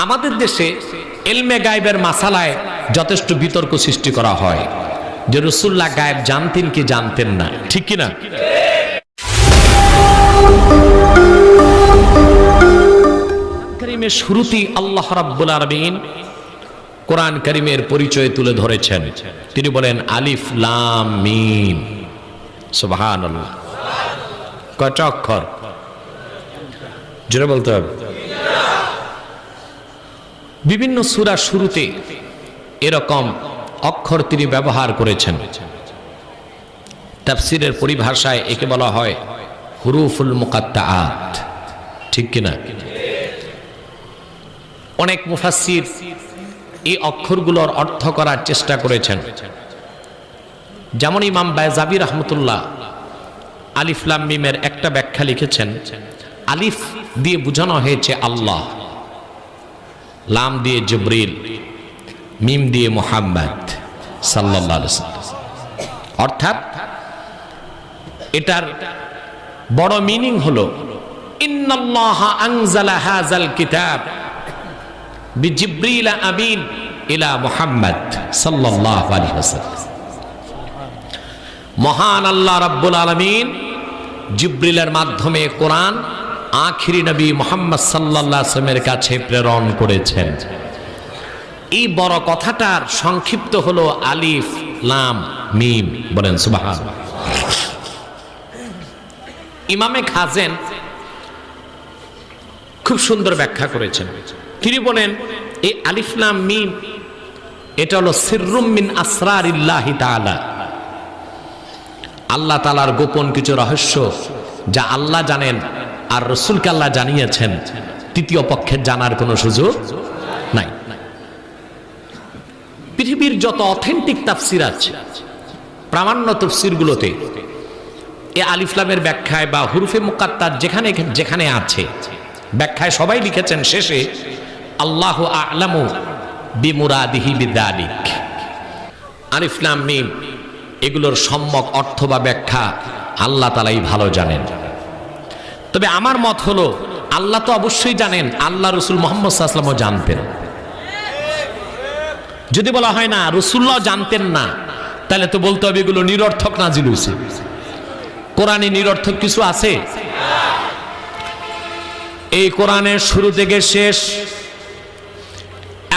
আমাদের দেশে এলমে গায়েবের মাসালায় যথেষ্ট বিতর্ক সৃষ্টি করা হয়। যে রসুল্লাহ গায়েব জানতেন কি জানতেন না। ঠিক কি না করিমের শুরুতেই আল্লাহ রাব্বুল আলামিন কোরআন করিমের পরিচয় তুলে ধরেছেন। তিনি বলেন, আলিফ, লাম, মিম। সুবহানাল্লাহ। কয়টা অক্ষর? জোরে বলতে হবে। বিভিন্ন সূরা শুরুতে এরকম অক্ষর তিনি ব্যবহার করেছেন। তাফসিরের পরিভাষায় একে বলা হয় হুরুফুল মুকাত্তাআত। ঠিক কিনা? অনেক মুফাসসির এই অক্ষরগুলোর অর্থ করার চেষ্টা করেছেন। যেমন ইমাম বায়জাবি রহমতুল্লাহ আলিফলাম মিমের একটা ব্যাখ্যা লিখেছেন, আলিফ দিয়ে বোঝানো হয়েছে আল্লাহ। লাম দিয়ে জবরিল, মিম দিয়ে মোহাম্মদ সাল্লাহ অর্থাৎ এটার বড় মিনিং হলো মহান আল্লাহ রাব্বুল আলামিন জিব্রিলের মাধ্যমে কোরআন আখিরি নবী মোহাম্মদ আলাইহি কাছে প্রেরণ করেছেন। এই বড় কথাটার সংক্ষিপ্ত হলো আলিফ, লাম, মিম, বলেন সুবহান ইমামে খাজেন খুব সুন্দর ব্যাখ্যা করেছেন। তিনি বলেন, এই আলিফলাম মিম, এটা হলো সিররুম মিন তাআলা। আল্লাহ তালার গোপন কিছু রহস্য যা আল্লাহ জানেন আর রসুলকে আল্লাহ জানিয়েছেন, তৃতীয় পক্ষের জানার কোনো সুযোগ নাই। পৃথিবীর যত অথেন্টিক তাফসির আছে, প্রামাণ্য তফসিরগুলোতে এ আলিফলামের ব্যাখ্যায় বা হুরুফে মুকাত্তার যেখানে যেখানে আছে, ব্যাখ্যায় সবাই লিখেছেন শেষে, আল্লাহ আলামু বিমুরাদিহি বিদালিক। আলিফলাম মিম, এগুলোর সম্যক অর্থ বা ব্যাখ্যা আল্লাহ তালাই ভালো জানেন। তবে আমার মত হলো, আল্লাহ তো অবশ্যই জানেন, আল্লাহ রসুল মোহাম্মদ সাল্লামও জানতেন। যদি বলা হয় না, রসুল্লাহ জানতেন না, তাহলে তো বলতে হবে এগুলো নিরর্থক নাজিল হয়েছে। কোরআনে নিরর্থক কিছু আছে? এই কোরআনের শুরু থেকে শেষ,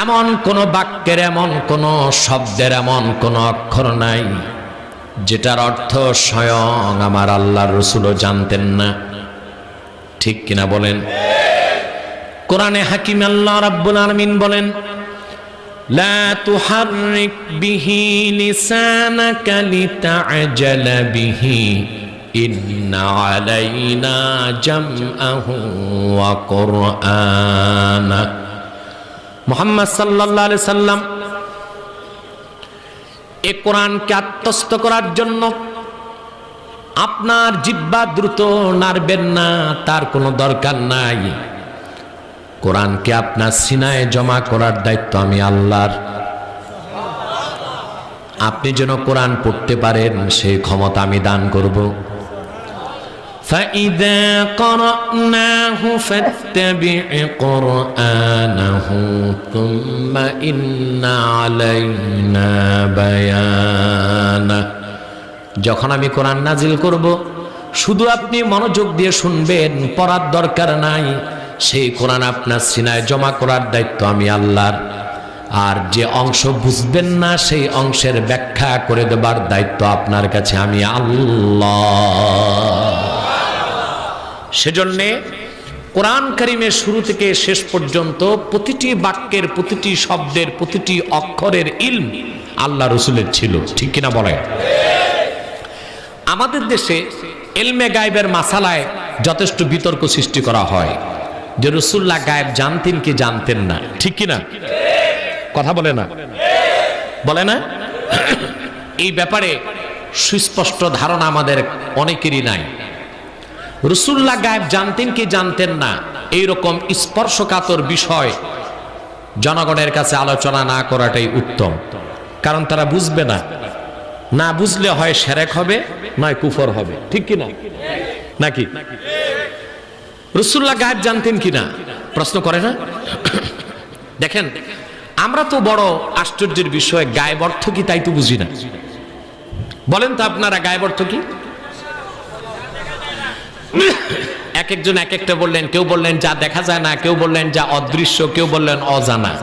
এমন কোন বাক্যের, এমন কোন শব্দের, এমন কোন অক্ষর নাই, যেটার অর্থ স্বয়ং আমার আল্লাহর রসুলও জানতেন না। ঠিক কিনা বলেন। কোরআনে হাকিম আল্লাহ রাব্বুল আলমিন বলেন, লা তুহাররিক বিহি লিসানাকা লিতাআজালা বিহি, ইন্না আলাইনা জামআহু ওয়া কুরআনা। মুহাম্মদ সাল্লাল্লাহু আলাইহি সাল্লাম এ কোরআনকে আত্মস্থ করার জন্য আপনার জিব্বা দ্রুত নাড়বেন না তার কোনো দরকার নাই কোরআনকে আপনার সিনায় জমা করার দায়িত্ব আমি আল্লাহর আপনি যেন কোরআন পড়তে পারেন সেই ক্ষমতা আমি দান করব فإذا قرأناه فاتبع قرآنه ثم إن علينا بيانه যখন আমি কোরআন নাজিল করব, শুধু আপনি মনোযোগ দিয়ে শুনবেন, পড়ার দরকার নাই। সেই কোরআন আপনার সিনায় জমা করার দায়িত্ব আমি আল্লাহর। আর যে অংশ বুঝবেন না, সেই অংশের ব্যাখ্যা করে দেবার দায়িত্ব আপনার কাছে আমি আল্লাহ। সেজন্যে কোরআন করিমের শুরু থেকে শেষ পর্যন্ত প্রতিটি বাক্যের, প্রতিটি শব্দের, প্রতিটি অক্ষরের ইলম আল্লাহ রসুলের ছিল। ঠিক কিনা বলে আমাদের দেশে এলমে গায়েবের মাসালায় যথেষ্ট বিতর্ক সৃষ্টি করা হয়। যে রসুল্লাহ গায়েব জানতেন কি জানতেন না। ঠিক কিনা? কথা বলে না? বলে না? এই ব্যাপারে সুস্পষ্ট ধারণা আমাদের অনেকেরই নাই। রসুল্লাহ গায়েব জানতেন কি জানতেন না এই রকম স্পর্শকাতর বিষয় জনগণের কাছে আলোচনা না করাটাই উত্তম। কারণ তারা বুঝবে না না বুঝলে হয় সেরেক হবে, নয় কুফর হবে। ঠিক কিনা? নাকি? রসুল্লাহ গায়েব জানতেন কিনা? প্রশ্ন করে না? দেখেন, আমরা তো বড় আশ্চর্যের বিষয়, গায়েব অর্থ কি তাই তো বুঝি না। বলেন তো আপনারা, গায়েব অর্থ কি? এক একজন এক একটা বললেন, কেউ বললেন যা দেখা যায় না, কেউ বললেন যা অদৃশ্য, কেউ বললেন অজানা।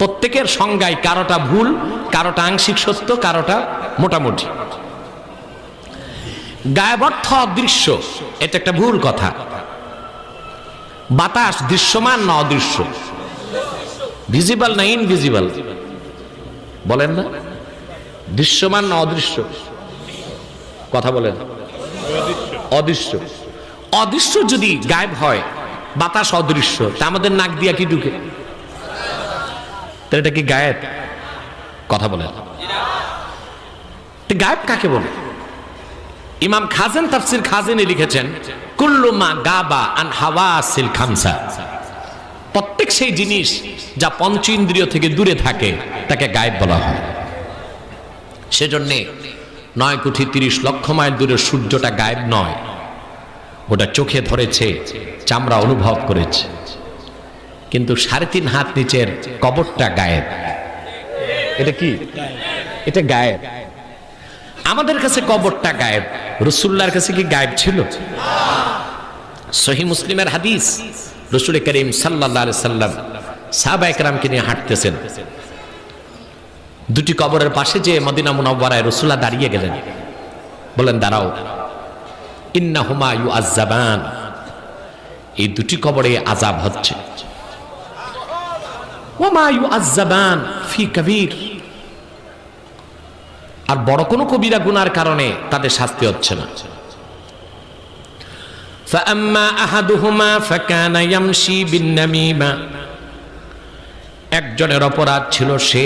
প্রত্যেকের সংজ্ঞায় কারোটা ভুল, কারোটা আংশিক সত্য, কারোটা মোটামুটি। গায়েব অর্থ অদৃশ্য, এটা একটা ভুল কথা। বাতাস দৃশ্যমান না অদৃশ্য? ভিজিবল না ইনভিজিবল বলেন না। দৃশ্যমান না অদৃশ্য? কথা বলেন। অদৃশ্য। অদৃশ্য যদি গায়েব হয়, বাতাস অদৃশ্য, তা আমাদের নাক দিয়া কি ঢুকে? তাহলে এটা কি গায়েব? কথা বলে গায়েব কাকে বলে? ইমাম খাজেন তাফসির খাজেনে লিখেছেন কুল্লুমা গাবা আন হাওয়াসিল খামসা। প্রত্যেক সেই জিনিস যা পঞ্চ ইন্দ্রিয় থেকে দূরে থাকে, তাকে গায়েব বলা হয়। সেজন্যে নয় কোটি তিরিশ লক্ষ মাইল দূরে সূর্যটা গায়েব নয়, ওটা চোখে ধরেছে, চামড়া অনুভব করেছে। কিন্তু সাড়ে তিন হাত নিচের কবরটা গায়েব। এটা কি? এটা গায়েব। আমাদের কাছে কবরটা গায়েব। রসুল্লার কাছে কি গায়েব ছিল? সহি মুসলিমের হাদিস। রসুল করিম সাল্লাহ সাল্লাম সাহাবা একরামকে নিয়ে হাঁটতেছেন। দুটি কবরের পাশে যে মদিনা মুনব্বরায় রসুল্লাহ দাঁড়িয়ে গেলেন। বলেন দাঁড়াও। ইন্না হুমা ইউ আজাবান এই দুটি কবরে আজাব হচ্ছে। ওমা ইউ আজাবান ফি কবির আর বড় কোনো কবিরা গুনার কারণে তাদের শাস্তি হচ্ছে না فأما أحدهما فكان يمشي بالنميمة একজনের অপরাধ ছিল সে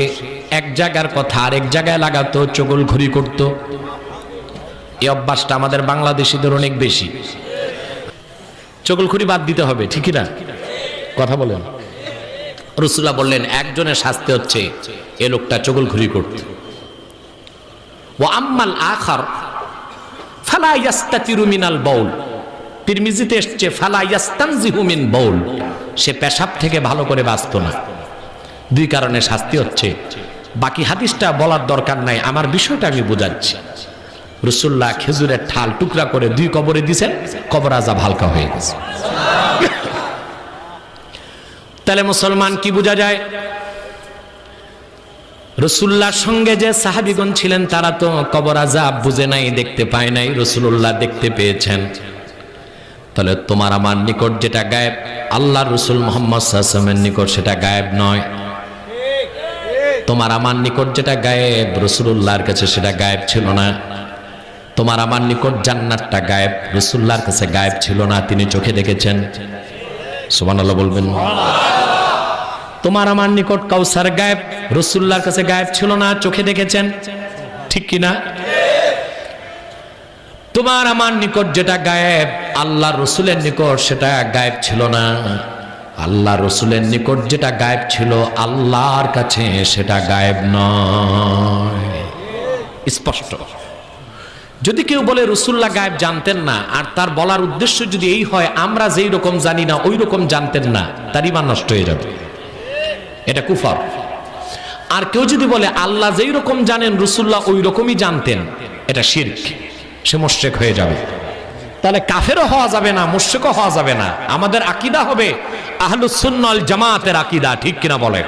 এক জায়গার কথা আরেক জায়গায় লাগাতো চগল ঘুরি করত এই অভ্যাসটা আমাদের বাংলাদেশিদের অনেক বেশি চগলখুরি বাদ দিতে হবে ঠিকই না কথা বলেন রসুল্লাহ বললেন, একজনের শাস্তি হচ্ছে এ লোকটা চগলখুরি করত। ও আম্মাল আখার, ফালা ইয়াস্তাতিরু মিনাল বাউল। তিরমিজিতে এসছে, ফালা ইয়াস্তানজিহু মিন বাউল। সে পেশাব থেকে ভালো করে বাঁচত না। দুই কারণে শাস্তি হচ্ছে। বাকি হাদিসটা বলার দরকার নাই, আমার বিষয়টা আমি বোঝাচ্ছি। রসুল্লাহ খেজুরের ঠাল টুকরা করে দুই কবরে দিছেন কবর আজাব হালকা হয়ে গেছে। তাহলে মুসলমান কি বোঝা যায়? রসুল্লাহর সঙ্গে যে সাহাবিগণ ছিলেন, তারা তো কবর আজাব বুঝে নাই, দেখতে পায় নাই রসুল্লাহ দেখতে পেয়েছেন। তাহলে তোমার আমার নিকট যেটা গায়েব আল্লাহ রসুল মোহাম্মদ সাল্লামের নিকট সেটা গায়েব নয়। তোমার আমার নিকট যেটা গায়েব রসুল্লাহর কাছে সেটা গায়েব ছিল না। তোমার আমার নিকট জান্নাতটা গায়েব রসুল্লাহর কাছে গায়েব ছিল না, তিনি চোখে দেখেছেন। সুবান বলবেন। তোমার আমার নিকট কাউসার গায়েব রসুল্লার কাছে গায়েব ছিল না, চোখে দেখেছেন? ঠিক কিনা? তোমার আমার নিকট যেটা গায়েব আল্লাহ রসুলের নিকট সেটা গায়েব ছিল না। আল্লাহ রসুলের নিকট যেটা গায়েব ছিল, আল্লাহর কাছে সেটা গায়েব নয়। স্পষ্ট। যদি কেউ বলে রসুল্লাহ গায়েব জানতেন না, আর তার বলার উদ্দেশ্য যদি এই হয়, আমরা যেই রকম জানি না, ওই রকম জানতেন না, তার ইমান নষ্ট হয়ে যাবে। এটা কুফর। আর কেউ যদি বলে, আল্লাহ যেই রকম জানেন, রসুল্লাহ ওই রকমই জানতেন, এটা শির্ক। সে মোশেক হয়ে যাবে। তাহলে কাফেরও হওয়া যাবে না মোশেকও হওয়া যাবে না। আমাদের আকিদা হবে আহলুসুন্নল জামাতের আকিদা, ঠিক কিনা বলে?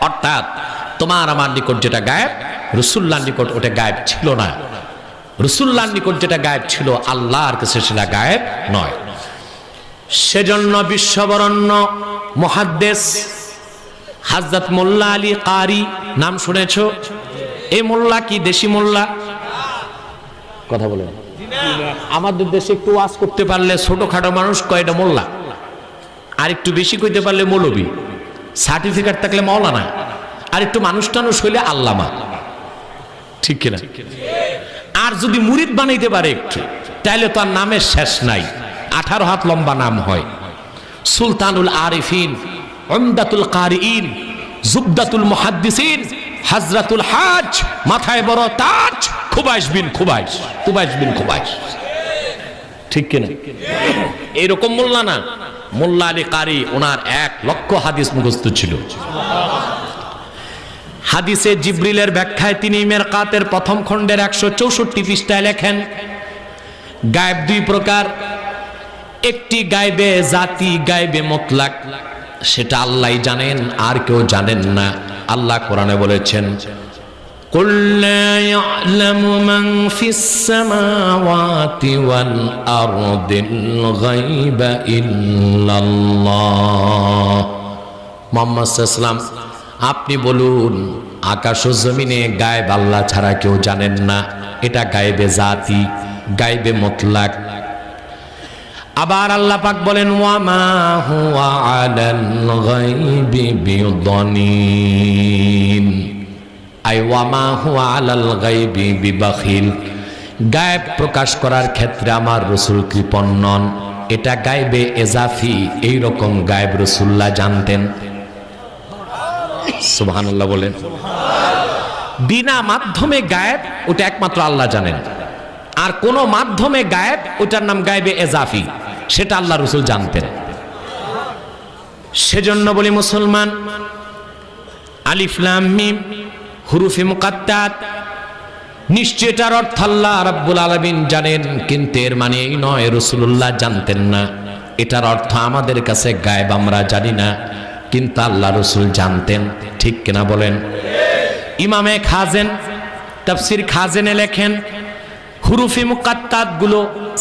অর্থাৎ তোমার আমার নিকট যেটা গায়েব রসুল্লার নিকট ওটা গায়েব ছিল না। রসুল্লার নিকট যেটা গায়েব ছিল, আল্লাহর কাছে সেটা গায়েব নয়। সেজন্য বিশ্ববরণ্য, মহাদ্দেশ হাজরত মোল্লা আলী কারি, নাম শুনেছ? এই মোল্লা কি, দেশি মোল্লা? কথা বলে আমাদের দেশে একটু ওয়াজ করতে পারলে ছোটখাটো মানুষ কয়টা মোল্লা? আর একটু বেশি কইতে পারলে মৌলবী। সার্টিফিকেট থাকলে মৌলানা আর একটু মানুষ টানুষ হইলে আল্লামা। ঠিক কিনা? আর যদি মুরিদ বানাইতে পারে একটু তাহলে তার নামের শেষ নাই। আঠারো হাত লম্বা নাম হয়। সুলতানুল আরিফিন। অমদাতুল কারিন জুবদাতুল মুহাদ্দিসিন, হাজরাতুল হাজ, মাথায় বড় তাজ, খুবাইশ বিন খুবাইশ খুবাইশ বিন খুবাইশ। ঠিক কিনা? এইরকম মোল্লা না। মোল্লা আলী কারি, ওনার এক লক্ষ হাদিস মুখস্থ ছিল। হাদিসে জিব্রিলের ব্যাখ্যায় তিনি মেরকাতের প্রথম খণ্ডের একশো চৌষট্টি পৃষ্ঠায় লেখেন, গায়েব দুই প্রকার, একটি গায়েবে জাতি, গায়েবে মতলাক সেটা আল্লাহ জানেন আর কেউ জানেন না আল্লাহ কোরআনে বলেছেন قل لا يعلم من في السماوات والأرض الغيب إلا الله মোহাম্মদ সাল্লাম আপনি বলুন আকাশ ও জমিনে গায়েব আল্লাহ ছাড়া কেউ জানেন না এটা গায়েবে জাতি গায়েবে মতলাক আবার আল্লাহ পাক বলেন ওয়ামা হুয়া আলাল গায়বি বিদনিন। আই ওয়ামা হুয়া আলাল গায়বি বিবাখিল। গায়েব প্রকাশ করার ক্ষেত্রে আমার রসুল কৃপণ এটা গায়েবে এজাফি এই রকম গায়েব রসুল্লাহ জানতেন। সুবহানাল্লাহ বলেন, বিনা মাধ্যমে গায়েব, ওটা একমাত্র আল্লাহ জানেন। আর কোন মাধ্যমে গায়েব, ওটার নাম গায়েবে এজাফি। সেটা আল্লাহ রসুল জানতেন। সেজন্য বলি মুসলমান আলিফলাম মিম, হুরুফি মুকাত্তাত নিশ্চয় এটার অর্থ আল্লাহ রাব্বুল আলমিন জানেন, কিন্তু এর মানে এই নয় রসুল্লাহ জানতেন না। এটার অর্থ আমাদের কাছে গায়েব, আমরা জানি না, কিন্তু আল্লাহ রসুল জানতেন। ঠিক কিনা বলেন? ইমামে খাজেন তাফসির খাজেনে লেখেন হুরুফি মুকাত্তাতগুলো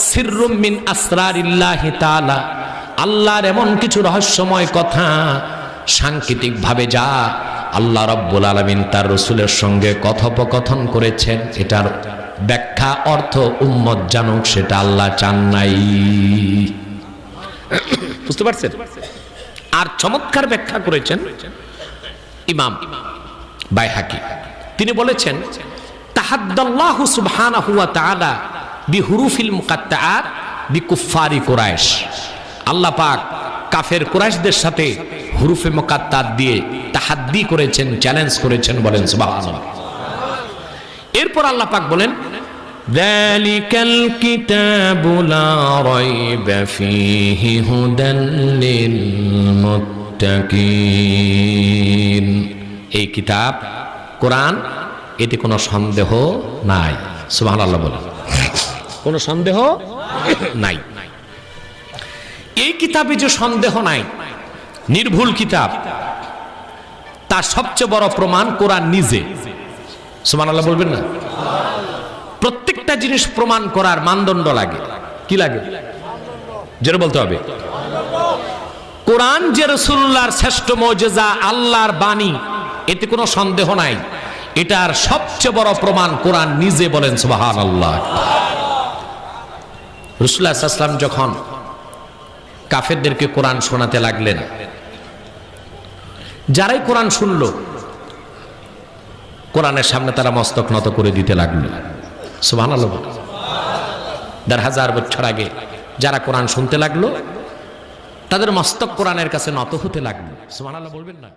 সিররুম মিন আসরারিল্লাহি তাআলা। আল্লাহর এমন কিছু রহস্যময় কথা সাংকেতিক ভাবে যা আল্লাহ রব্বুল আলামিন তার রসুলের সঙ্গে কথোপকথন করেছেন, এটার ব্যাখ্যা, অর্থ উম্মত জানুক, সেটা আল্লাহ চান নাই। বুঝতে পারছেন? আর চমৎকার ব্যাখ্যা করেছেন ইমাম বাইহাকি। তিনি বলেছেন তাহাদ্দাল্লাহু সুবহানাহু ওয়া তাআলা বিহুরুফিল মুকাত্তাআত বিকুফফারি কুরাইশ আল্লাহ পাক কাফের কুরাইশদের সাথে হুরুফে মুকাত্তাত দিয়ে তাহাদ্দি করেছেন চ্যালেঞ্জ করেছেন বলেন সুবহানাল্লাহ এরপর আল্লাহ পাক বলেন ذلك الكتاب لا ريب فيه هدى للمتقين এই কিতাব কোরআন এতে কোনো সন্দেহ নাই। সুবহানাল্লাহ বলেন। কোনো সন্দেহ নাই। এই কিতাবে যে সন্দেহ নাই নির্ভুল কিতাব তার সবচেয়ে বড় প্রমাণ কোরআন নিজে। সুবহানাল্লাহ বলবেন না? প্রত্যেকটা জিনিস প্রমাণ করার মানদণ্ড লাগে। কি লাগে? যেটা বলতে হবে। কোরআন যে রসুল্লাহর শ্রেষ্ঠ মজেজা আল্লাহর বাণী এতে কোনো সন্দেহ নাই। এটার সবচেয়ে বড় প্রমাণ কোরআন নিজে বলেন সুবাহান আল্লাহ রসুল্লাহাম যখন কাফেরদেরকে কোরআন শোনাতে লাগলেন, যারাই কোরআন শুনল, কোরআনের সামনে তারা মস্তক নত করে দিতে লাগল। সুবাহ দেড় হাজার বছর আগে যারা কোরআন শুনতে লাগল, তাদের মস্তক কোরআনের কাছে নত হতে লাগল। সুবাহ বলবেন না।